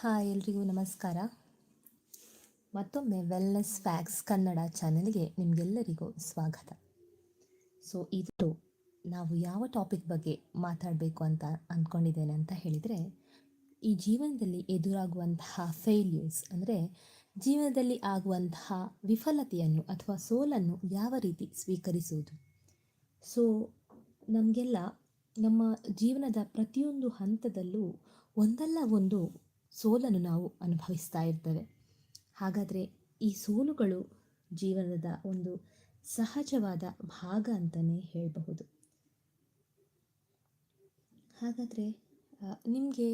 Hi ಎಲ್ರಿಗೂ ನಮಸ್ಕಾರ. ಮತ್ತೊಮ್ಮೆ ವೆಲ್ನೆಸ್ ಫ್ಯಾಕ್ಸ್ ಕನ್ನಡ ಚಾನೆಲ್ಗೆ ನಿಮಗೆಲ್ಲರಿಗೂ ಸ್ವಾಗತ. ಸೊ ಇದು ನಾವು ಯಾವ ಟಾಪಿಕ್ ಬಗ್ಗೆ ಮಾತಾಡಬೇಕು ಅಂತ ಅಂದ್ಕೊಂಡಿದ್ದೇನೆ ಅಂತ ಹೇಳಿದರೆ, ಈ ಜೀವನದಲ್ಲಿ ಎದುರಾಗುವಂತಹ ಫೇಲ್ಯೂರ್ಸ್ ಅಂದರೆ ಜೀವನದಲ್ಲಿ ಆಗುವಂತಹ ವಿಫಲತೆಯನ್ನು ಅಥವಾ ಸೋಲನ್ನು ಯಾವ ರೀತಿ ಸ್ವೀಕರಿಸುವುದು. ಸೊ ನಮಗೆಲ್ಲ ನಮ್ಮ ಜೀವನದ ಪ್ರತಿಯೊಂದು ಹಂತದಲ್ಲೂ ಒಂದಲ್ಲ ಒಂದು ಸೋಲನ್ನು ನಾವು ಅನುಭವಿಸ್ತಾ ಇರ್ತೇವೆ. ಹಾಗಾದರೆ ಈ ಸೋಲುಗಳು ಜೀವನದ ಒಂದು ಸಹಜವಾದ ಭಾಗ ಅಂತಲೇ ಹೇಳಬಹುದು. ಹಾಗಾದರೆ ನಿಮಗೆ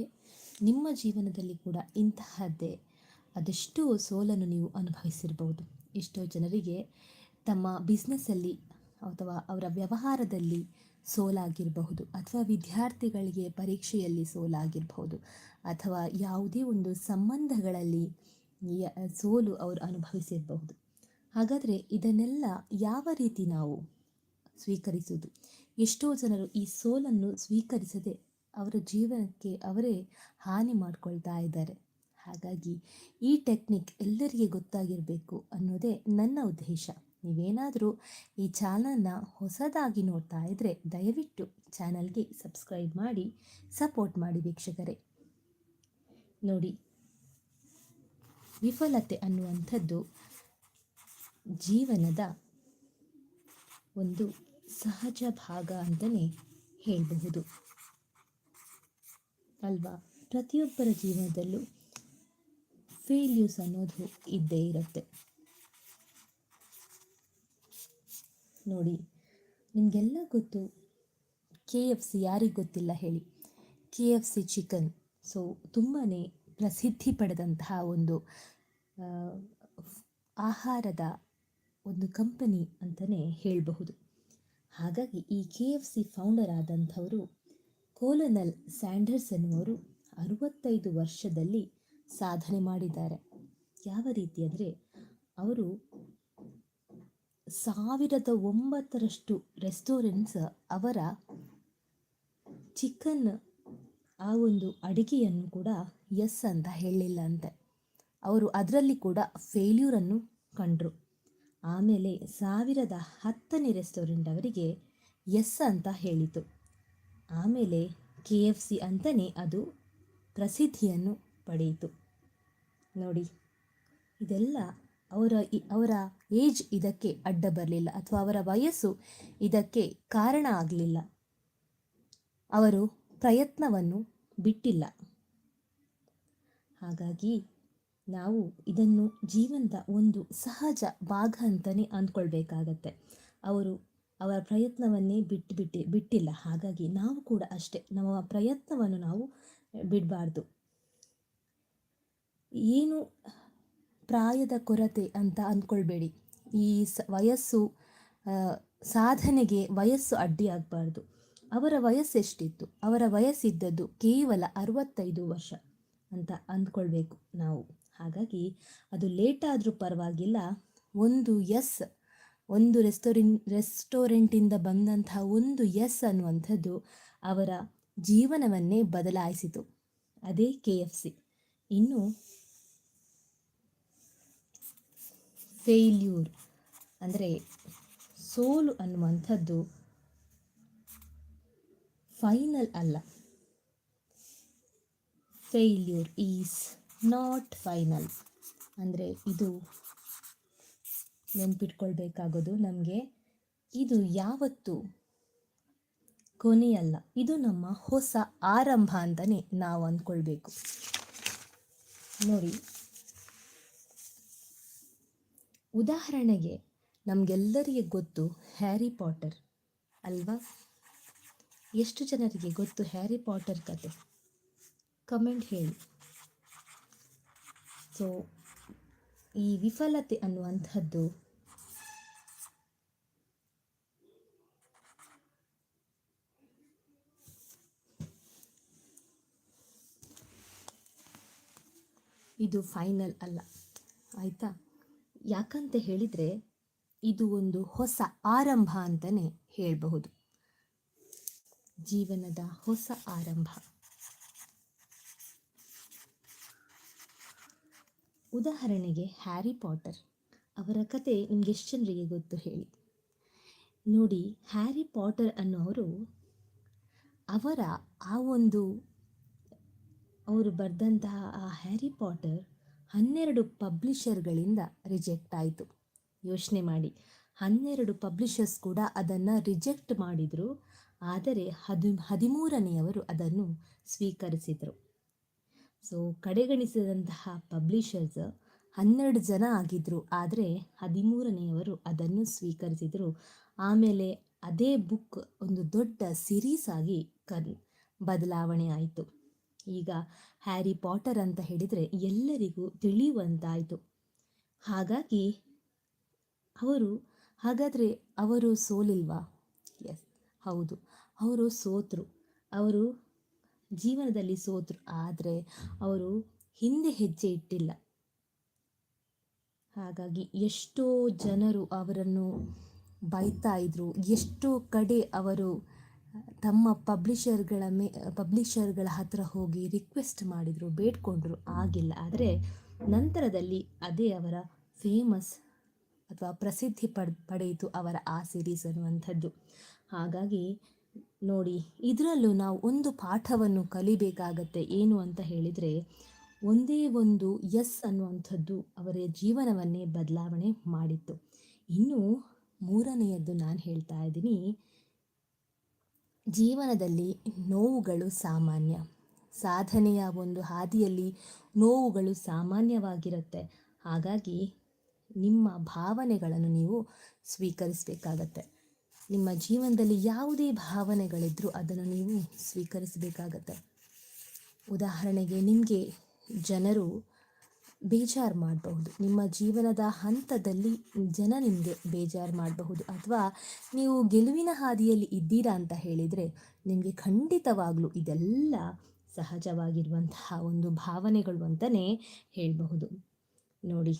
ನಿಮ್ಮ ಜೀವನದಲ್ಲಿ ಕೂಡ ಇಂತಹದ್ದೇ ಅದೆಷ್ಟೋ ಸೋಲನ್ನು ನೀವು ಅನುಭವಿಸಿರ್ಬೋದು ಎಷ್ಟೋ ಜನರಿಗೆ ತಮ್ಮ ಬಿಸ್ನೆಸ್ಸಲ್ಲಿ ಅಥವಾ ಅವರ ವ್ಯವಹಾರದಲ್ಲಿ ಸೋಲಾಗಿರಬಹುದು ಅಥವಾ ವಿದ್ಯಾರ್ಥಿಗಳಿಗೆ ಪರೀಕ್ಷೆಯಲ್ಲಿ ಸೋಲಾಗಿರಬಹುದು ಅಥವಾ ಯಾವುದೇ ಒಂದು ಸಂಬಂಧಗಳಲ್ಲಿ ಸೋಲು ಅವರು ಅನುಭವಿಸಿರಬಹುದು. ಹಾಗಾದರೆ ಇದನ್ನೆಲ್ಲ ಯಾವ ರೀತಿ ನಾವು ಸ್ವೀಕರಿಸುವುದು? ಎಷ್ಟೋ ಜನರು ಈ ಸೋಲನ್ನು ಸ್ವೀಕರಿಸದೆ ಅವರ ಜೀವನಕ್ಕೆ ಅವರೇ ಹಾನಿ ಮಾಡಿಕೊಳ್ತಾ ಇದ್ದಾರೆ. ಹಾಗಾಗಿ ಈ ಟೆಕ್ನಿಕ್ ಎಲ್ಲರಿಗೆ ಗೊತ್ತಾಗಿರಬೇಕು ಅನ್ನೋದೇ ನನ್ನ ಉದ್ದೇಶ. ನೀವೇನಾದರೂ ಈ ಚಾನಲ್ನ ಹೊಸದಾಗಿ ನೋಡ್ತಾ ಇದ್ದರೆ ದಯವಿಟ್ಟು ಚಾನಲ್ಗೆ ಸಬ್ಸ್ಕ್ರೈಬ್ ಮಾಡಿ, ಸಪೋರ್ಟ್ ಮಾಡಿ ವೀಕ್ಷಕರೇ. ನೋಡಿ, ವಿಫಲತೆ ಅನ್ನುವಂಥದ್ದು ಜೀವನದ ಒಂದು ಸಹಜ ಭಾಗ ಅಂತಲೇ ಹೇಳಬಹುದು. ಅಲ್ವಾ? ಪ್ರತಿಯೊಬ್ಬರ ಜೀವನದಲ್ಲೂ ಫೇಲ್ಯೂಸ್ ಅನ್ನೋದು ಇದ್ದೇ ಇರುತ್ತೆ. ನೋಡಿ. ನಿಮಗೆಲ್ಲ ಗೊತ್ತು, ಕೆ ಎಫ್ ಸಿ ಯಾರಿಗೆ ಗೊತ್ತಿಲ್ಲ ಹೇಳಿ. K F C chicken. So ತುಂಬಾ ಪ್ರಸಿದ್ಧಿ ಪಡೆದಂತಹ ಒಂದು ಆಹಾರದ ಒಂದು ಕಂಪನಿ ಅಂತಲೇ ಹೇಳಬಹುದು. ಹಾಗಾಗಿ ಈ ಕೆ ಎಫ್ ಸಿ ಫೌಂಡರ್ ಆದಂಥವರು ಕೋಲನಲ್ ಸ್ಯಾಂಡರ್ಸ್ ಎನ್ನುವರು ಅರುವತ್ತೈದು ವರ್ಷದಲ್ಲಿ ಸಾಧನೆ ಮಾಡಿದ್ದಾರೆ. ಯಾವ ರೀತಿ ಅಂದರೆ, ಅವರು ಸಾವಿರದ ಒಂಬತ್ತರಷ್ಟು ರೆಸ್ಟೋರೆಂಟ್ಸ್ ಅವರ ಚಿಕನ್ ಆ ಒಂದು ಅಡಿಗೆಯನ್ನು ಕೂಡ ಎಸ್ ಅಂತ ಹೇಳಲಿಲ್ಲ ಅಂತೆ. ಅವರು ಅದರಲ್ಲಿ ಕೂಡ ಫೇಲ್ಯೂರನ್ನು ಕಂಡರು. ಆಮೇಲೆ ಸಾವಿರದ ಹತ್ತನೇ ರೆಸ್ಟೋರೆಂಟ್ ಅವರಿಗೆ ಎಸ್ ಅಂತ ಹೇಳಿತು. ಆಮೇಲೆ ಕೆ ಎಫ್ ಸಿ ಅಂತಲೇ ಅದು ಪ್ರಸಿದ್ಧಿಯನ್ನು ಪಡೆಯಿತು. ನೋಡಿ, ಇದೆಲ್ಲ ಅವರ ಅವರ ಏಜ್ ಇದಕ್ಕೆ ಅಡ್ಡ ಬರಲಿಲ್ಲ ಅಥವಾ ಅವರ ವಯಸ್ಸು ಇದಕ್ಕೆ ಕಾರಣ ಆಗಲಿಲ್ಲ. ಅವರು ಪ್ರಯತ್ನವನ್ನು ಬಿಟ್ಟಿಲ್ಲ. ಹಾಗಾಗಿ ನಾವು ಇದನ್ನು ಜೀವನದ ಒಂದು ಸಹಜ ಭಾಗ ಅಂತಲೇ ಅಂದ್ಕೊಳ್ಬೇಕಾಗತ್ತೆ. ಅವರು ಅವರ ಪ್ರಯತ್ನವನ್ನೇ ಬಿಟ್ಟು ಬಿಟ್ಟು, ಬಿಟ್ಟಿಲ್ಲ. ಹಾಗಾಗಿ ನಾವು ಕೂಡ ಅಷ್ಟೇ ನಮ್ಮ ಪ್ರಯತ್ನವನ್ನು ನಾವು ಬಿಡಬಾರ್ದು. ಏನು ಪ್ರಾಯದ ಕೊರತೆ ಅಂತ ಅಂದ್ಕೊಳ್ಬೇಡಿ. ಈ ಸ, ವಯಸ್ಸು ಸಾಧನೆಗೆ ವಯಸ್ಸು ಅಡ್ಡಿಯಾಗಬಾರ್ದು ಅವರ ವಯಸ್ಸೆಷ್ಟಿತ್ತು? ಅವರ ವಯಸ್ಸಿದ್ದದ್ದು ಕೇವಲ ಅರವತ್ತೈದು ವರ್ಷ ಅಂತ ಅಂದ್ಕೊಳ್ಬೇಕು ನಾವು. ಹಾಗಾಗಿ ಅದು ಲೇಟಾದರೂ ಪರವಾಗಿಲ್ಲ. ಒಂದು ಎಸ್, ಒಂದು ರೆಸ್ಟೋರೆಂಟ್ ರೆಸ್ಟೋರೆಂಟಿಂದ ಬಂದಂತಹ ಒಂದು ಎಸ್ ಅನ್ನುವಂಥದ್ದು ಅವರ ಜೀವನವನ್ನೇ ಬದಲಾಯಿಸಿತು. ಅದೇ ಕೆ ಎಫ್ ಸಿ. ಇನ್ನು ಫೇಲ್ಯೂರ್ ಅಂದರೆ ಸೋಲು ಅನ್ನುವಂಥದ್ದು ಫೈನಲ್ ಅಲ್ಲ. ಫೇಲ್ಯೂರ್ ಈಸ್ ನಾಟ್ ಫೈನಲ್ ಅಂದರೆ ಇದು ನೆನ್ಪಿಟ್ಕೊಳ್ಬೇಕಾಗೋದು ನಮಗೆ. ಇದು ಯಾವತ್ತು ಕೊನೆಯಲ್ಲ. ಇದು ನಮ್ಮ ಹೊಸ ಆರಂಭ ಅಂತಲೇ ನಾವು ಅಂದ್ಕೊಳ್ಬೇಕು. ನೋಡಿ ಉದಾಹರಣೆಗೆ ನಮಗೆಲ್ಲರಿಗೆ ಗೊತ್ತು ಹ್ಯಾರಿ ಪಾಟರ್ ಅಲ್ವಾ? ಎಷ್ಟು ಜನರಿಗೆ ಗೊತ್ತು ಹ್ಯಾರಿ ಪಾಟರ್ ಕತೆ? ಕಮೆಂಟ್ ಹೇಳಿ. ಸೊ ಈ ವಿಫಲತೆ ಅನ್ನುವಂಥದ್ದು ಇದು ಫೈನಲ್ ಅಲ್ಲ. ಆಯಿತಾ? ಯಾಕಂತ ಹೇಳಿದರೆ ಇದು ಒಂದು ಹೊಸ ಆರಂಭ ಅಂತಲೇ ಹೇಳಬಹುದು. ಜೀವನದ ಹೊಸ ಆರಂಭ. ಉದಾಹರಣೆಗೆ ಹ್ಯಾರಿ ಪಾಟರ್ ಅವರ ಕತೆ ನಿಮ್ಗೆ ಎಷ್ಟು ಜನರಿಗೆ ಗೊತ್ತು ಹೇಳಿ. ನೋಡಿ, ಹ್ಯಾರಿ ಪಾಟರ್ ಅನ್ನೋರು ಅವರ ಆ ಒಂದು, ಅವರು ಬರೆದಂತಹ ಆ ಹ್ಯಾರಿ ಪಾಟರ್ ಹನ್ನೆರಡು ಪಬ್ಲಿಷರ್ಗಳಿಂದ ರಿಜೆಕ್ಟ್ ಆಯಿತು. ಯೋಚನೆ ಮಾಡಿ. ಹನ್ನೆರಡು ಪಬ್ಲಿಷರ್ಸ್ ಕೂಡ ಅದನ್ನು ರಿಜೆಕ್ಟ್ ಮಾಡಿದರು. ಆದರೆ ಹದಿ, ಹದಿಮೂರನೆಯವರು ಅದನ್ನು ಸ್ವೀಕರಿಸಿದರು. ಸೊ, ಕಡೆಗಣಿಸಿದಂತಹ ಪಬ್ಲಿಷರ್ಸ್ ಹನ್ನೆರಡು ಜನ ಆಗಿದ್ದರು ಆದರೆ ಹದಿಮೂರನೆಯವರು ಅದನ್ನು ಸ್ವೀಕರಿಸಿದರು. ಆಮೇಲೆ ಅದೇ ಬುಕ್ ಒಂದು ದೊಡ್ಡ ಸಿರೀಸ್ ಆಗಿ ಕನ್, ಬದಲಾವಣೆ ಆಯಿತು. ಈಗ ಹ್ಯಾರಿ ಪಾಟರ್ ಅಂತ ಹೇಳಿದರೆ ಎಲ್ಲರಿಗೂ ತಿಳಿಯುವಂತಾಯಿತು. ಹಾಗಾಗಿ ಅವರು, ಹಾಗಾದರೆ ಅವರು ಸೋಲಿಲ್ವಾ? ಎಸ್ ಹೌದು, ಅವರು ಸೋತರು. ಅವರು ಜೀವನದಲ್ಲಿ ಸೋತರು, ಆದರೆ ಅವರು ಹಿಂದೆ ಹೆಜ್ಜೆ ಇಟ್ಟಿಲ್ಲ. ಹಾಗಾಗಿ ಎಷ್ಟೋ ಜನರು ಅವರನ್ನು ಬೈತಾ ಇದ್ರು, ಎಷ್ಟೋ ಕಡೆ ಅವರು ತಮ್ಮ ಪಬ್ಲಿಷರ್ಗಳ ಮೇ ಪಬ್ಲಿಷರ್ಗಳ ಹತ್ರ ಹೋಗಿ ರಿಕ್ವೆಸ್ಟ್ ಮಾಡಿದರು, ಬೇಡ್ಕೊಂಡ್ರು, ಆಗಿಲ್ಲ. ಆದರೆ ನಂತರದಲ್ಲಿ ಅದೇ ಅವರ ಫೇಮಸ್ ಅಥವಾ ಪ್ರಸಿದ್ಧಿ ಪಡ್, ಪಡೆಯಿತು ಅವರ ಆ ಸೀರೀಸ್ ಅನ್ನುವಂಥದ್ದು. ಹಾಗಾಗಿ ನೋಡಿ, ಇದರಲ್ಲೂ ನಾವು ಒಂದು ಪಾಠವನ್ನು ಕಲಿಬೇಕಾಗತ್ತೆ. ಏನು ಅಂತ ಹೇಳಿದರೆ, ಒಂದೇ ಒಂದು ಎಸ್ ಅನ್ನುವಂಥದ್ದು ಅವರ ಜೀವನವನ್ನೇ ಬದಲಾವಣೆ ಮಾಡಿತ್ತು. ಇನ್ನು ಮೂರನೆಯದ್ದು ನಾನು ಹೇಳ್ತಾ ಇದ್ದೀನಿ ಜೀವನದಲ್ಲಿ ನೋವುಗಳು ಸಾಮಾನ್ಯ. ಸಾಧನೆಯ ಒಂದು ಹಾದಿಯಲ್ಲಿ ನೋವುಗಳು ಸಾಮಾನ್ಯವಾಗಿರುತ್ತೆ. ಹಾಗಾಗಿ ನಿಮ್ಮ ಭಾವನೆಗಳನ್ನು ನೀವು ಸ್ವೀಕರಿಸಬೇಕಾಗತ್ತೆ. ನಿಮ್ಮ ಜೀವನದಲ್ಲಿ ಯಾವುದೇ ಭಾವನೆಗಳಿದ್ದರೂ ಅದನ್ನು ನೀವು ಸ್ವೀಕರಿಸಬೇಕಾಗತ್ತೆ. ಉದಾಹರಣೆಗೆ ನಿಮಗೆ ಜನರು ಬೇಜಾರು ಮಾಡಬಹುದು. ನಿಮ್ಮ ಜೀವನದ ಹಂತದಲ್ಲಿ ಜನ ನಿಮಗೆ ಬೇಜಾರು ಮಾಡಬಹುದು. ಅಥವಾ ನೀವು ಗೆಲುವಿನ ಹಾದಿಯಲ್ಲಿ ಇದ್ದೀರಾ ಅಂತ ಹೇಳಿದರೆ ನಿಮಗೆ ಖಂಡಿತವಾಗಲೂ ಇದೆಲ್ಲ ಸಹಜವಾಗಿರುವಂತಹ ಒಂದು ಭಾವನೆಗಳು ಅಂತಲೇ ಹೇಳಬಹುದು. ನೋಡಿ,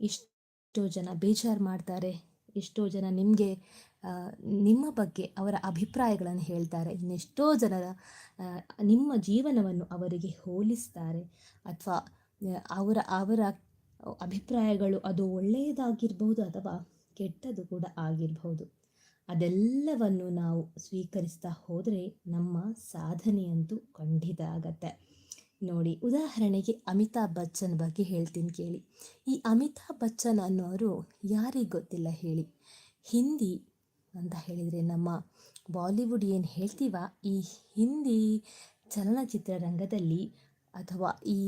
ಎಷ್ಟೋ ಜನ ಬೇಜಾರು ಮಾಡ್ತಾರೆ. ಎಷ್ಟೋ ಜನ ನಿಮಗೆ ನಿಮ್ಮ ಬಗ್ಗೆ ಅವರ ಅಭಿಪ್ರಾಯಗಳನ್ನು ಹೇಳ್ತಾರೆ. ಇನ್ನೆಷ್ಟೋ ಜನರ ನಿಮ್ಮ ಜೀವನವನ್ನು ಅವರಿಗೆ ಹೋಲಿಸ್ತಾರೆ. ಅಥವಾ ಅವರ ಅವರ ಅಭಿಪ್ರಾಯಗಳು ಅದು ಒಳ್ಳೆಯದಾಗಿರಬಹುದು ಅಥವಾ ಕೆಟ್ಟದ್ದು ಕೂಡ ಆಗಿರಬಹುದು. ಅದೆಲ್ಲವನ್ನು ನಾವು ಸ್ವೀಕರಿಸ್ತಾ ಹೋದರೆ ನಮ್ಮ ಸಾಧನೆಯಂತೂ ಖಂಡಿತ ಆಗತ್ತೆ. ನೋಡಿ, ಉದಾಹರಣೆಗೆ ಅಮಿತಾಬ್ ಬಚ್ಚನ್ ಬಗ್ಗೆ ಹೇಳ್ತೀನಿ ಕೇಳಿ. ಈ ಅಮಿತಾಬ್ ಬಚ್ಚನ್ ಅನ್ನೋರು ಯಾರಿಗೆ ಗೊತ್ತಿಲ್ಲ ಹೇಳಿ. ಹಿಂದಿ ಅಂತ ಹೇಳಿದರೆ ನಮ್ಮ ಬಾಲಿವುಡ್ ಏನು ಹೇಳ್ತೀವ? ಈ ಹಿಂದಿ ಚಲನಚಿತ್ರರಂಗದಲ್ಲಿ ಅಥವಾ ಈ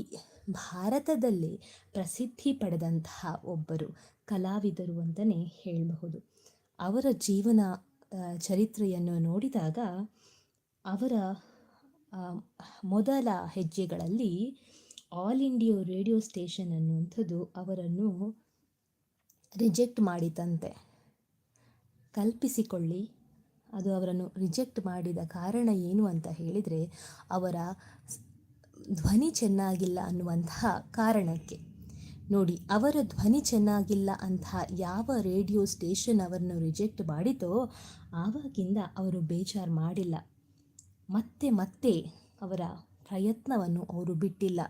ಭಾರತದಲ್ಲಿ ಪ್ರಸಿದ್ಧಿ ಪಡೆದಂತಹ ಒಬ್ಬರು ಕಲಾವಿದರು ಅಂತಲೇ ಹೇಳಬಹುದು. ಅವರ ಜೀವನ ಚರಿತ್ರೆಯನ್ನು ನೋಡಿದಾಗ ಅವರ ಮೊದಲ ಹೆಜ್ಜೆಗಳಲ್ಲಿ ಆಲ್ ಇಂಡಿಯೋ ರೇಡಿಯೋ ಸ್ಟೇಷನ್ ಅನ್ನುವಂಥದ್ದು ಅವರನ್ನು ರಿಜೆಕ್ಟ್ ಮಾಡಿತಂತೆ. ಕಲ್ಪಿಸಿಕೊಳ್ಳಿ, ಅದು ಅವರನ್ನು ರಿಜೆಕ್ಟ್ ಮಾಡಿದ ಕಾರಣ ಏನು ಅಂತ ಹೇಳಿದರೆ ಅವರ ಧ್ವನಿ ಚೆನ್ನಾಗಿಲ್ಲ ಅನ್ನುವಂತಹ ಕಾರಣಕ್ಕೆ. ನೋಡಿ, ಅವರ ಧ್ವನಿ ಚೆನ್ನಾಗಿಲ್ಲ ಅಂತಹ ಯಾವ ರೇಡಿಯೋ ಸ್ಟೇಷನ್ ಅವರನ್ನು ರಿಜೆಕ್ಟ್ ಮಾಡಿತೋ ಆವಾಗಿಂದ ಅವರು ಬೇಜಾರು ಮಾಡಿಲ್ಲ. ಮತ್ತೆ ಮತ್ತೆ ಅವರ ಪ್ರಯತ್ನವನ್ನು ಅವರು ಬಿಟ್ಟಿಲ್ಲ.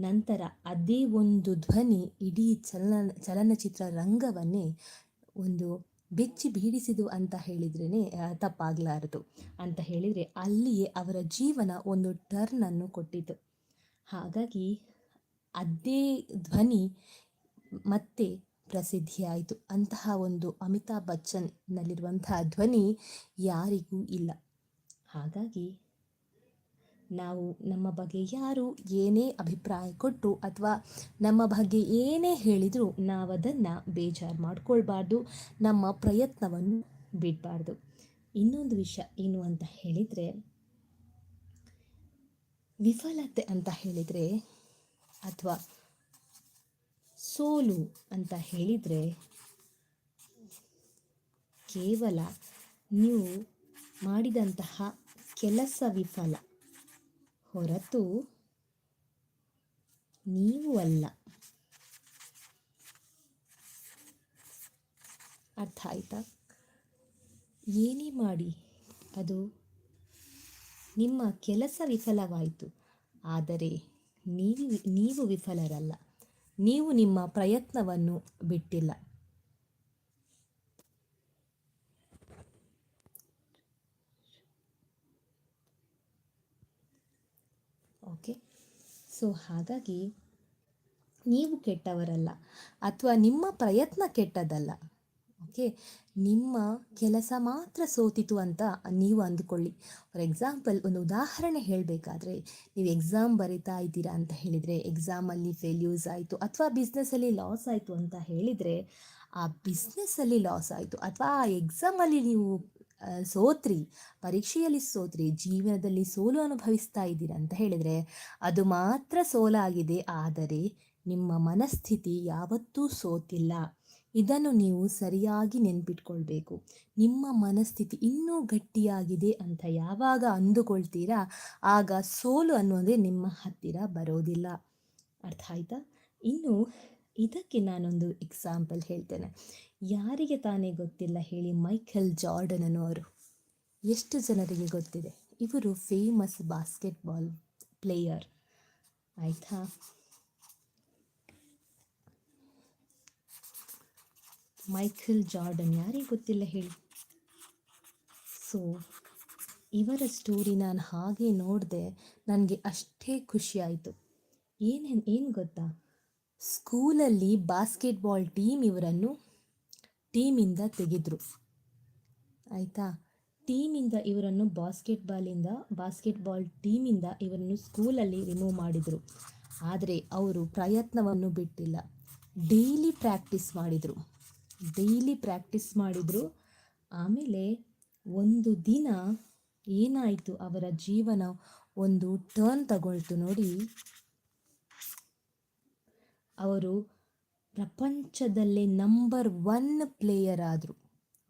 ನಂತರ ಅದೇ ಒಂದು ಧ್ವನಿ ಇಡೀ ಚಲನ, ಚಲನಚಿತ್ರ ರಂಗವನ್ನೇ ಒಂದು ಬೆಚ್ಚಿ ಬೀಡಿಸಿದು ಅಂತ ಹೇಳಿದ್ರೇ ತಪ್ಪಾಗಲಾರದು. ಅಂತ ಹೇಳಿದರೆ ಅಲ್ಲಿಯೇ ಅವರ ಜೀವನ ಒಂದು ಟರ್ನನ್ನು ಕೊಟ್ಟಿತು. ಹಾಗಾಗಿ ಅದೇ ಧ್ವನಿ ಮತ್ತೆ ಪ್ರಸಿದ್ಧಿಯಾಯಿತು. ಅಂತಹ ಒಂದು ಅಮಿತಾಬ್ ಬಚ್ಚನ್ನಲ್ಲಿರುವಂತಹ ಧ್ವನಿ ಯಾರಿಗೂ ಇಲ್ಲ. ಹಾಗಾಗಿ ನಾವು ನಮ್ಮ ಬಗ್ಗೆ ಯಾರು ಏನೇ ಅಭಿಪ್ರಾಯ ಕೊಟ್ಟರು ಅಥವಾ ನಮ್ಮ ಬಗ್ಗೆ ಏನೇ ಹೇಳಿದರೂ ನಾವದನ್ನು ಬೇಜಾರು ಮಾಡಿಕೊಳ್ಬಾರ್ದು, ನಮ್ಮ ಪ್ರಯತ್ನವನ್ನು ಬಿಡಬಾರ್ದು. ಇನ್ನೊಂದು ವಿಷಯ ಏನು ಅಂತ ಹೇಳಿದರೆ, ವಿಫಲತೆ ಅಂತ ಹೇಳಿದರೆ ಅಥವಾ ಸೋಲು ಅಂತ ಹೇಳಿದರೆ ಕೇವಲ ನೀವು ಮಾಡಿದಂತಹ ಕೆಲಸ ವಿಫಲ. ಹೊರತು ನೀವು ಅಲ್ಲ. ಅರ್ಥ ಆಯ್ತಾ? ಏನೇ ಮಾಡಿ, ಅದು ನಿಮ್ಮ ಕೆಲಸ ವಿಫಲವಾಯಿತು. ಆದರೆ ನೀವು ನೀವು ವಿಫಲರಲ್ಲ. ನೀವು ನಿಮ್ಮ ಪ್ರಯತ್ನವನ್ನು ಬಿಟ್ಟಿಲ್ಲ. ಓಕೆ? ಸೊ ಹಾಗಾಗಿ ನೀವು ಕೆಟ್ಟವರಲ್ಲ ಅಥವಾ ನಿಮ್ಮ ಪ್ರಯತ್ನ ಕೆಟ್ಟದಲ್ಲ, ಓಕೆ? ನಿಮ್ಮ ಕೆಲಸ ಮಾತ್ರ ಸೋತಿತು ಅಂತ ನೀವು ಅಂದುಕೊಳ್ಳಿ. ಫಾರ್ ಎಕ್ಸಾಂಪಲ್ ಒಂದು ಉದಾಹರಣೆ ಹೇಳಬೇಕಾದ್ರೆ, ನೀವು ಎಕ್ಸಾಮ್ ಬರಿತಾ ಇದ್ದೀರಾ ಅಂತ ಹೇಳಿದರೆ ಎಕ್ಸಾಮಲ್ಲಿ ಫೇಲ್ಯೂಸ್ ಆಯಿತು ಅಥವಾ ಬಿಸ್ನೆಸ್ಸಲ್ಲಿ ಲಾಸ್ ಆಯಿತು ಅಂತ ಹೇಳಿದರೆ, ಆ ಬಿಸ್ನೆಸ್ಸಲ್ಲಿ ಲಾಸ್ ಆಯಿತು ಅಥವಾ ಆ ಎಕ್ಸಾಮಲ್ಲಿ ನೀವು ಸೋತ್ರಿ, ಪರೀಕ್ಷೆಯಲ್ಲಿ ಸೋತ್ರಿ, ಜೀವನದಲ್ಲಿ ಸೋಲು ಅನುಭವಿಸ್ತಾ ಇದ್ದೀರಾ ಅಂತ ಹೇಳಿದರೆ ಅದು ಮಾತ್ರ ಸೋಲಾಗಿದೆ, ಆದರೆ ನಿಮ್ಮ ಮನಸ್ಥಿತಿ ಯಾವತ್ತೂ ಸೋತಿಲ್ಲ. ಇದನ್ನು ನೀವು ಸರಿಯಾಗಿ ನೆನ್ಪಿಟ್ಕೊಳ್ಬೇಕು. ನಿಮ್ಮ ಮನಸ್ಥಿತಿ ಇನ್ನೂ ಗಟ್ಟಿಯಾಗಿದೆ ಅಂತ ಯಾವಾಗ ಅಂದುಕೊಳ್ತೀರಾ, ಆಗ ಸೋಲು ಅನ್ನೋದೇ ನಿಮ್ಮ ಹತ್ತಿರ ಬರೋದಿಲ್ಲ. ಅರ್ಥ ಆಯ್ತಾ? ಇನ್ನು ಇದಕ್ಕೆ ನಾನೊಂದು ಎಕ್ಸಾಂಪಲ್ ಹೇಳ್ತೇನೆ. ಯಾರಿಗೆ ತಾನೇ ಗೊತ್ತಿಲ್ಲ ಹೇಳಿ ಮೈಕೆಲ್ ಜಾರ್ಡನ್ ಅನ್ನೋರು ಎಷ್ಟು ಜನರಿಗೆ ಗೊತ್ತಿದೆ? ಇವರು ಫೇಮಸ್ ಬಾಸ್ಕೆಟ್ಬಾಲ್ ಪ್ಲೇಯರ್ ಆಯಿತಾ? ಮೈಕೆಲ್ ಜಾರ್ಡನ್ ಯಾರಿಗೆ ಗೊತ್ತಿಲ್ಲ ಹೇಳಿ? ಸೊ ಇವರ ಸ್ಟೋರಿ ನಾನು ಹಾಗೆ ನೋಡಿದೆ, ನನಗೆ ಅಷ್ಟೇ ಖುಷಿಯಾಯಿತು ಏನೇನು ಏನು ಗೊತ್ತಾ? ಸ್ಕೂಲಲ್ಲಿ ಬಾಸ್ಕೆಟ್ಬಾಲ್ ಟೀಮ್ ಇವರನ್ನು ಟೀಮಿಂದ ತೆಗೆದರು. ಆಯಿತಾ? ಟೀಮಿಂದ ಇವರನ್ನು ಬಾಸ್ಕೆಟ್ಬಾಲಿಂದ, ಬಾಸ್ಕೆಟ್ಬಾಲ್ ಟೀಮಿಂದ ಇವರನ್ನು ಸ್ಕೂಲಲ್ಲಿ ರಿಮೂವ್ ಮಾಡಿದರು. ಆದರೆ ಅವರು ಪ್ರಯತ್ನವನ್ನು ಬಿಟ್ಟಿಲ್ಲ. ಡೈಲಿ ಪ್ರಾಕ್ಟೀಸ್ ಮಾಡಿದರು. ಡೈಲಿ ಪ್ರಾಕ್ಟೀಸ್ ಮಾಡಿದರು. ಆಮೇಲೆ ಒಂದು ದಿನ ಏನಾಯಿತು ಅವರ ಜೀವನ? ಒಂದು ಟರ್ನ್ ತಗೊಳ್ತು ನೋಡಿ. ಅವರು ಪ್ರಪಂಚದಲ್ಲೇ ನಂಬರ್ ಒನ್ ಪ್ಲೇಯರ್ ಆದರು.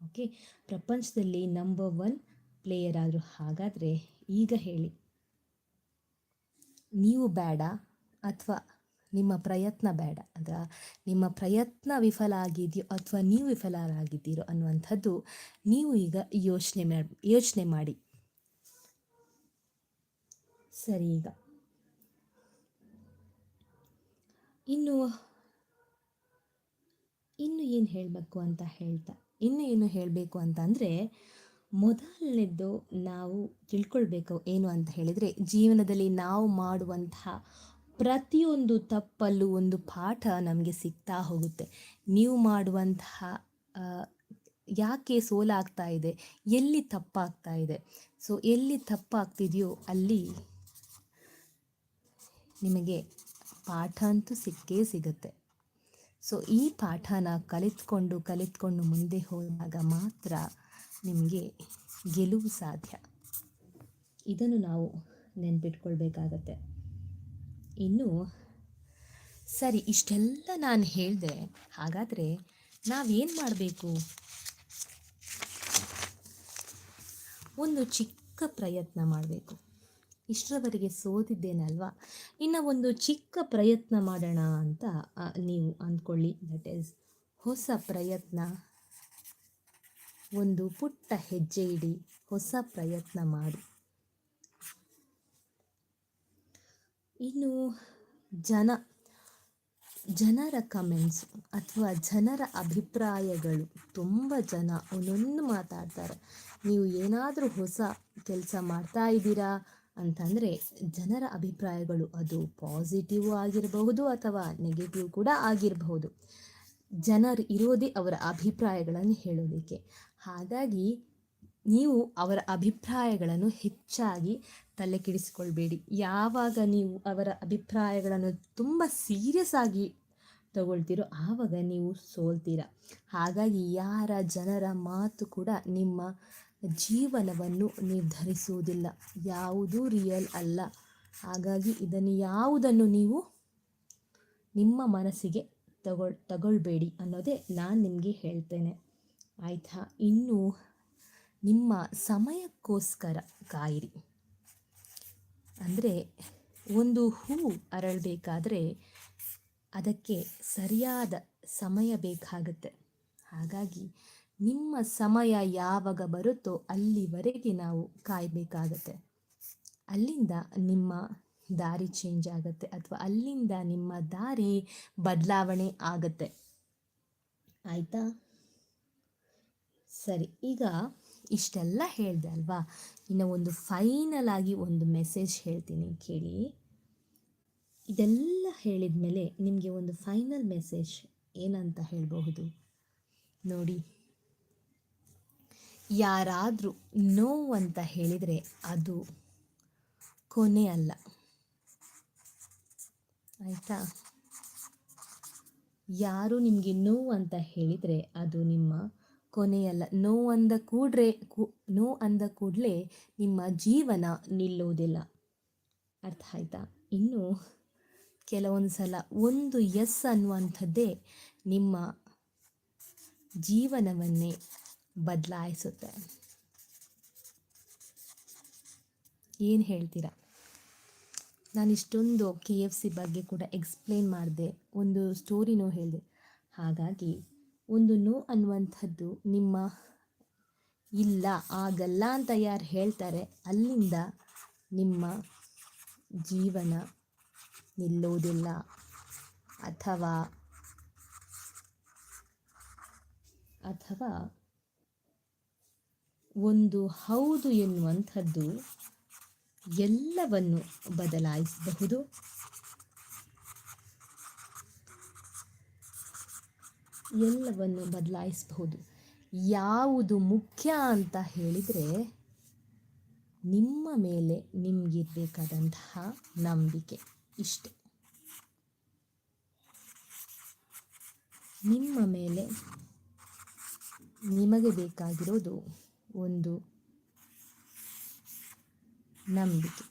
ಓಕೆ ಪ್ರಪಂಚದಲ್ಲಿ ನಂಬರ್ ಒನ್ ಪ್ಲೇಯರ್ ಆದರು. ಹಾಗಾದರೆ ಈಗ ಹೇಳಿ. ನೀವು ಬೇಡ ಅಥವಾ ನಿಮ್ಮ ಪ್ರಯತ್ನ ಬೇಡ. ಅದ ನಿಮ್ಮ ಪ್ರಯತ್ನ ವಿಫಲ ಆಗಿದೆಯೋ ಅಥವಾ ನೀವು ವಿಫಲರಾಗಿದ್ದೀರೋ ಅನ್ನುವಂಥದ್ದು ನೀವು ಈಗ ಯೋಚನೆ ಮಾಡಿ ಯೋಚನೆ ಮಾಡಿ. ಸರಿ ಈಗ. ಇನ್ನು ಇನ್ನು ಏನು ಹೇಳಬೇಕು ಅಂತ ಹೇಳ್ತಾ, ಇನ್ನು ಏನು ಹೇಳಬೇಕು ಅಂತಂದರೆ ಮೊದಲನೇದ್ದು ನಾವು ತಿಳ್ಕೊಳ್ಬೇಕು ಏನು ಅಂತ ಹೇಳಿದರೆ, ಜೀವನದಲ್ಲಿ ನಾವು ಮಾಡುವಂತಹ ಪ್ರತಿಯೊಂದು ತಪ್ಪಲ್ಲೂ ಒಂದು ಪಾಠ ನಮಗೆ ಸಿಗ್ತಾ ಹೋಗುತ್ತೆ. ನೀವು ಮಾಡುವಂತಹ ಯಾಕೆ ಸೋಲಾಗ್ತಾ ಇದೆ, ಎಲ್ಲಿ ತಪ್ಪಾಗ್ತಾ ಇದೆ, ಸೊ ಎಲ್ಲಿ ತಪ್ಪಾಗ್ತಿದೆಯೋ ಅಲ್ಲಿ ನಿಮಗೆ ಪಾಠ ಅಂತೂ ಸಿಕ್ಕೇ ಸಿಗುತ್ತೆ. ಸೊ ಈ ಪಾಠನ ಕಲಿತ್ಕೊಂಡು ಕಲಿತ್ಕೊಂಡು ಮುಂದೆ ಹೋದಾಗ ಮಾತ್ರ ನಿಮಗೆ ಗೆಲುವು ಸಾಧ್ಯ. ಇದನ್ನು ನಾವು ನೆನ್ಪಿಟ್ಕೊಳ್ಬೇಕಾಗತ್ತೆ. ಇನ್ನು, ಸರಿ, ಇಷ್ಟೆಲ್ಲ ನಾನು ಹೇಳಿದೆ. ಹಾಗಾದರೆ ನಾವೇನು ಮಾಡಬೇಕು? ಒಂದು ಚಿಕ್ಕ ಪ್ರಯತ್ನ ಮಾಡಬೇಕು. ಇಷ್ಟರವರೆಗೆ ಸೋತಿದ್ದೇನಲ್ವಾ? ಇನ್ನು ಒಂದು ಚಿಕ್ಕ ಪ್ರಯತ್ನ ಮಾಡೋಣ ಅಂತ ನೀವು ಅಂದ್ಕೊಳ್ಳಿ ದಟ್ ಈಸ್ ಹೊಸ ಪ್ರಯತ್ನ. ಒಂದು ಪುಟ್ಟ ಹೆಜ್ಜೆ ಇಡಿ, ಹೊಸ ಪ್ರಯತ್ನ ಮಾಡಿ. ಇನ್ನು ಜನ, ಜನರ ಕಮೆಂಟ್ಸ್ ಅಥವಾ ಜನರ ಅಭಿಪ್ರಾಯಗಳು, ತುಂಬ ಜನ ಒಂದೊಂದು ಮಾತಾಡ್ತಾರೆ. ನೀವು ಏನಾದರೂ ಹೊಸ ಕೆಲಸ ಮಾಡ್ತಾ ಇದ್ದೀರಾ? ಅಂತಂದರೆ ಜನರ ಅಭಿಪ್ರಾಯಗಳು ಅದು ಪಾಸಿಟಿವ್ ಆಗಿರಬಹುದು ಅಥವಾ ನೆಗೆಟಿವ್ ಕೂಡ ಆಗಿರಬಹುದು. ಜನರು ಇರೋದೇ ಅವರ ಅಭಿಪ್ರಾಯಗಳನ್ನು ಹೇಳೋದಕ್ಕೆ. ಹಾಗಾಗಿ ನೀವು ಅವರ ಅಭಿಪ್ರಾಯಗಳನ್ನು ಹೆಚ್ಚಾಗಿ ತಲೆ ಕೆಡಿಸಿಕೊಳ್ಬೇಡಿ ಯಾವಾಗ ನೀವು ಅವರ ಅಭಿಪ್ರಾಯಗಳನ್ನು ತುಂಬ ಸೀರಿಯಸ್ ಆಗಿ ತಗೊಳ್ತೀರೋ ಆವಾಗ ನೀವು ಸೋಲ್ತೀರ. ಹಾಗಾಗಿ ಯಾರ ಜನರ ಮಾತು ಕೂಡ ನಿಮ್ಮ ಜೀವನವನ್ನು ನಿರ್ಧರಿಸುವುದಿಲ್ಲ. ಯಾವುದೂ ರಿಯಲ್ ಅಲ್ಲ. ಹಾಗಾಗಿ ಇದನ್ನು ಯಾವುದನ್ನು ನೀವು ನಿಮ್ಮ ಮನಸ್ಸಿಗೆ ತಗೊಳ್, ತಗೊಳ್ಬೇಡಿ ಅನ್ನೋದೇ ನಾನು ನಿಮಗೆ ಹೇಳ್ತೇನೆ. ಆಯಿತಾ? ಇನ್ನು ನಿಮ್ಮ ಸಮಯಕ್ಕೋಸ್ಕರ ಕಾಯಿರಿ. ಅಂದರೆ ಒಂದು ಹೂ ಅರಳಬೇಕಾದ್ರೆ ಅದಕ್ಕೆ ಸರಿಯಾದ ಸಮಯ ಬೇಕಾಗುತ್ತೆ. ಹಾಗಾಗಿ ನಿಮ್ಮ ಸಮಯ ಯಾವಾಗ ಬರುತ್ತೋ ಅಲ್ಲಿವರೆಗೆ ನಾವು ಕಾಯಬೇಕಾಗತ್ತೆ. ಅಲ್ಲಿಂದ ನಿಮ್ಮ ದಾರಿ ಚೇಂಜ್ ಆಗುತ್ತೆ ಅಥವಾ ಅಲ್ಲಿಂದ ನಿಮ್ಮ ದಾರಿ ಬದಲಾವಣೆ ಆಗುತ್ತೆ. ಆಯಿತಾ? ಸರಿ, ಈಗ ಇಷ್ಟೆಲ್ಲ ಹೇಳಿದೆ ಅಲ್ವಾ? ಇನ್ನು ಒಂದು ಫೈನಲ್ ಆಗಿ ಒಂದು ಮೆಸೇಜ್ ಹೇಳ್ತೀನಿ ಕೇಳಿ. ಇದೆಲ್ಲ ಹೇಳಿದ ಮೇಲೆ ನಿಮಗೆ ಒಂದು ಫೈನಲ್ ಮೆಸೇಜ್ ಏನಂತ ಹೇಳಬಹುದು? ನೋಡಿ. ಯಾರಾದರೂ ನೋವು ಅಂತ ಹೇಳಿದರೆ ಅದು ಕೊನೆ ಅಲ್ಲ. ಆಯಿತಾ? ಯಾರು ನಿಮಗೆ ನೋವು ಅಂತ ಹೇಳಿದರೆ ಅದು ನಿಮ್ಮ ಕೊನೆಯಲ್ಲ ನೋವು ಅಂದ ಕೂಡ್ರೆ ನೋ ಅಂದ ಕೂಡಲೇ ನಿಮ್ಮ ಜೀವನ ನಿಲ್ಲುವುದಿಲ್ಲ. ಅರ್ಥ ಆಯ್ತಾ? ಇನ್ನು ಕೆಲವೊಂದು ಸಲ ಒಂದು ಎಸ್ ಅನ್ನುವಂಥದ್ದೇ ನಿಮ್ಮ ಜೀವನವನ್ನೇ ಬದಲಾಯಿಸುತ್ತೆ. ಏನು ಹೇಳ್ತೀರಾ? ನಾನು ಇಷ್ಟೊಂದು ಕೆ ಎಫ್ ಸಿ ಬಗ್ಗೆ ಕೂಡ ಎಕ್ಸ್ಪ್ಲೇನ್ ಮಾಡಿದೆ, ಒಂದು ಸ್ಟೋರಿನೂ ಹೇಳಿದೆ. ಹಾಗಾಗಿ, ಒಂದು ನೋ ಅನ್ನುವಂಥದ್ದು ನಿಮ್ಮ ಇಲ್ಲ, ಆಗಲ್ಲ ಅಂತ ಯಾರು ಹೇಳ್ತಾರೆ, ಅಲ್ಲಿಂದ ನಿಮ್ಮ ಜೀವನ ನಿಲ್ಲೋದಿಲ್ಲ. ಅಥವಾ ಅಥವಾ ಒಂದು ಹೌದು ಎನ್ನುವಂಥದ್ದು ಎಲ್ಲವನ್ನು ಬದಲಾಯಿಸಬಹುದು. ಎಲ್ಲವನ್ನು ಬದಲಾಯಿಸಬಹುದು. ಯಾವುದು ಮುಖ್ಯ ಅಂತ ಹೇಳಿದರೆ ನಿಮ್ಮ ಮೇಲೆ ನಿಮಗಿರಬೇಕಾದಂತಹ ನಂಬಿಕೆ ಇಷ್ಟೆ. ನಿಮ್ಮ ಮೇಲೆ ನಿಮಗೆ ಬೇಕಾಗಿರೋದು ಒಂದು ನಂಬಿಕೆ.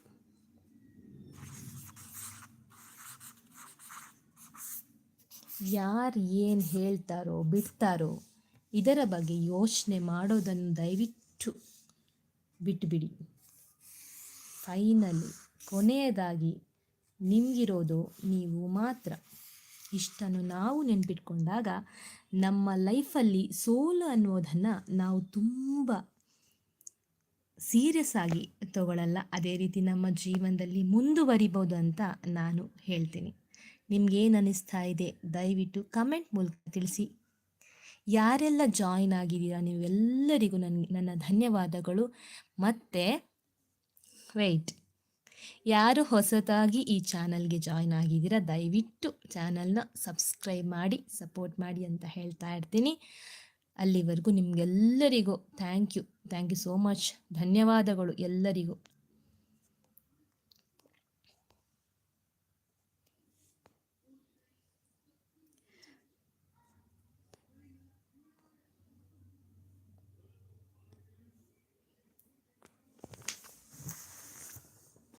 ಯಾರು ಏನು ಹೇಳ್ತಾರೋ, ಬಿಡ್ತಾರೋ, ಇದರ ಬಗ್ಗೆ ಯೋಚನೆ ಮಾಡೋದನ್ನು ದಯವಿಟ್ಟು ಬಿಟ್ಟುಬಿಡಿ ಫೈನಲಿ, ಕೊನೆಯದಾಗಿ ನಿಮಗಿರೋದು ನೀವು ಮಾತ್ರ. ಇಷ್ಟನ್ನು ನಾವು ನೆನ್ಪಿಟ್ಕೊಂಡಾಗ ನಮ್ಮ ಲೈಫಲ್ಲಿ ಸೋಲು ಅನ್ನೋದನ್ನು ನಾವು ತುಂಬ ಸೀರಿಯಸ್ ಆಗಿ ತಗೊಳ್ಳಲ್ಲ ಅದೇ ರೀತಿ ನಮ್ಮ ಜೀವನದಲ್ಲಿ ಮುಂದುವರಿಬೋದು ಅಂತ ನಾನು ಹೇಳ್ತೀನಿ. ನಿಮ್ಗೇನು ಅನ್ನಿಸ್ತಾ ಇದೆ? ದಯವಿಟ್ಟು ಕಮೆಂಟ್ ಮೂಲಕ ತಿಳಿಸಿ. ಯಾರೆಲ್ಲ ಜಾಯಿನ್ ಆಗಿದ್ದೀರಾ ನೀವೆಲ್ಲರಿಗೂ ನನ್ನ ನನ್ನ ಧನ್ಯವಾದಗಳು. ಮತ್ತು ವೆಯ್ಟ್ ಯಾರು ಹೊಸದಾಗಿ ಈ ಚಾನಲ್ಗೆ ಜಾಯ್ನ್ ಆಗಿದ್ದೀರಾ ದಯವಿಟ್ಟು ಚಾನಲ್ನ ಸಬ್ಸ್ಕ್ರೈಬ್ ಮಾಡಿ, ಸಪೋರ್ಟ್ ಮಾಡಿ ಅಂತ ಹೇಳ್ತಾ ಇರ್ತೀನಿ. ಅಲ್ಲಿವರೆಗೂ ನಿಮಗೆಲ್ಲರಿಗೂ thank you. Thank you so much ಧನ್ಯವಾದಗಳು ಎಲ್ಲರಿಗೂ.